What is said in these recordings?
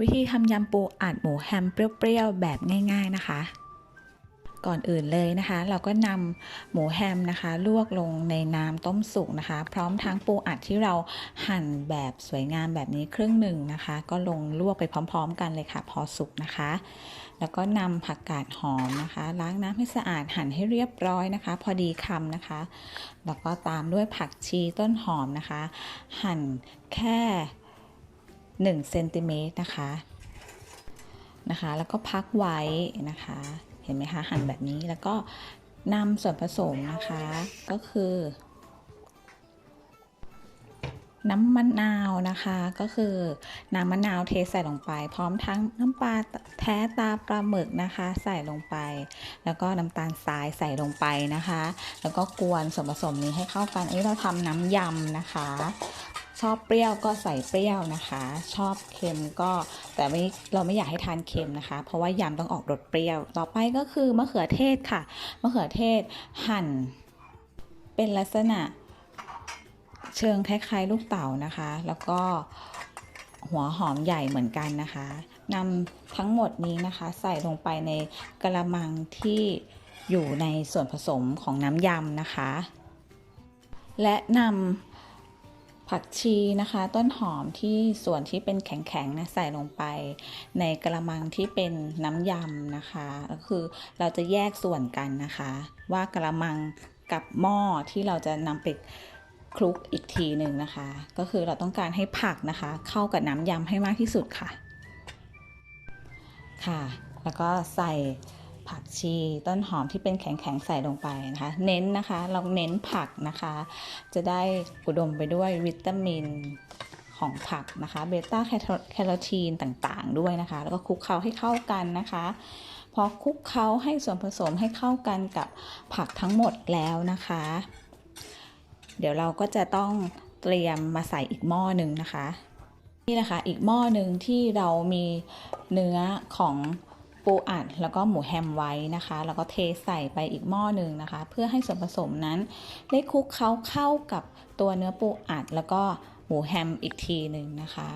วิธีทำยำปูอัดหมูแฮมเปรี้ยวๆแบบง่ายๆนะคะ ก่อนอื่นเลยนะคะ เราก็นำหมูแฮมนะคะ ลวกลงในน้ำต้มสุกนะคะ พร้อมทั้งปูอัดที่เราหั่นแบบสวยงามแบบนี้ครึ่งหนึ่งนะคะ ก็ลงลวกไปพร้อม ๆ กันเลยค่ะ พอสุกนะคะ แล้วก็นำผักกาดหอมนะคะ ล้างน้ำให้สะอาดหั่นให้เรียบร้อยนะคะ พอดีคำนะคะ แล้วก็ตามด้วยผักชีต้นหอมนะคะ หั่นแค่ 1เซนติเมตรนะคะนะคะ แล้วก็พักไว้นะคะ เห็นไหมคะหั่นแบบนี้แล้วก็นำส่วนผสมนะคะก็คือ น้ำมะนาวนะคะก็คือน้ำมะนาวเทใส่ลงไป พร้อมทั้งน้ำปลาแท้ตาปลาหมึกนะคะ ใส่ลงไป แล้วก็น้ำตาลทรายใส่ลงไปนะคะ แล้วก็กวนส่วนผสมนี้ให้เข้ากันอันนี้เราทำน้ำยำนะคะ ชอบเปรี้ยวก็ใส่เปรี้ยวนะคะ ชอบเค็มก็แต่ไม่เราไม่อยากให้ทานเค็มนะคะ เพราะว่ายำต้องออกรสเปรี้ยว ต่อไปก็คือมะเขือเทศค่ะ มะเขือเทศหั่น เป็นลักษณะ เชิงคล้าย ๆ ลูกเต๋านะคะ แล้วก็หัวหอมใหญ่เหมือนกันนะคะนำทั้งหมดนี้นะคะ ใส่ลงไปในกระมังที่อยู่ในส่วนผสมของน้ำยำนะคะ และนำ ผักชีนะคะ ต้นหอมที่ส่วนที่เป็นแข็งๆนะใส่ลงไป ในกระมังที่เป็นน้ำยำนะคะก็คือเราจะแยกส่วนกันนะคะ ว่ากระมังกับหม้อที่เราจะนำไปคลุกอีกทีหนึ่งนะคะ ก็คือเราต้องการให้ผักนะคะ เข้ากับน้ำยำให้มากที่สุดค่ะ ค่ะ แล้วก็ใส่ ผักชีต้นหอมที่เป็นแข็งๆใส่ลงไปนะคะ เน้นนะคะเราเน้นผักนะคะ จะได้อุดมไปด้วยวิตามินของผักนะคะเบต้าแคโรทีนต่างๆ ด้วยนะคะ แล้วก็คลุกเคล้าให้เข้ากันนะคะพอคลุกเคล้าให้ส่วนผสมให้เข้ากันกับผักทั้งหมดแล้วนะคะ เดี๋ยวเราก็จะต้องเตรียมมาใส่อีกหม้อหนึ่งนะคะ นี่นะคะอีกหม้อหนึ่งที่เรามีเนื้อของ ปูอัดแล้วก็หมูแฮมไว้นะคะ แล้วก็เทใส่ไปอีกหม้อหนึ่งนะคะ เพื่อให้ส่วนผสมนั้น ได้คลุกเคล้าเข้ากับตัวเนื้อปูอัด แล้วก็หมูแฮมอีกทีหนึ่งนะคะ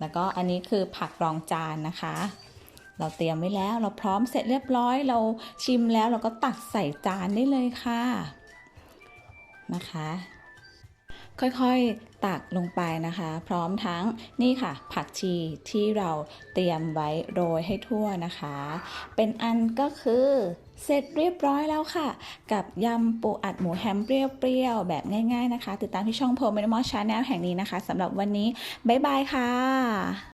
แล้วก็อันนี้คือผักรองจานนะคะ เราเตรียมไว้แล้วเราพร้อมเสร็จเรียบร้อย เราชิมแล้วเราก็ตักใส่จานได้เลยค่ะนะคะ ค่อยๆ ตักลงไปนะคะ พร้อมทั้งนี่ค่ะ ผักชีที่เราเตรียมไว้โรยให้ทั่วนะคะ เป็นอันก็คือเสร็จเรียบร้อยแล้วค่ะ กับยำปูอัดหมูแฮมเปรี้ยวๆ แบบง่ายๆนะคะ ติดตามที่ช่องโพมินมอชาแนลแห่งนี้นะคะสำหรับวันนี้ บ๊ายบายค่ะ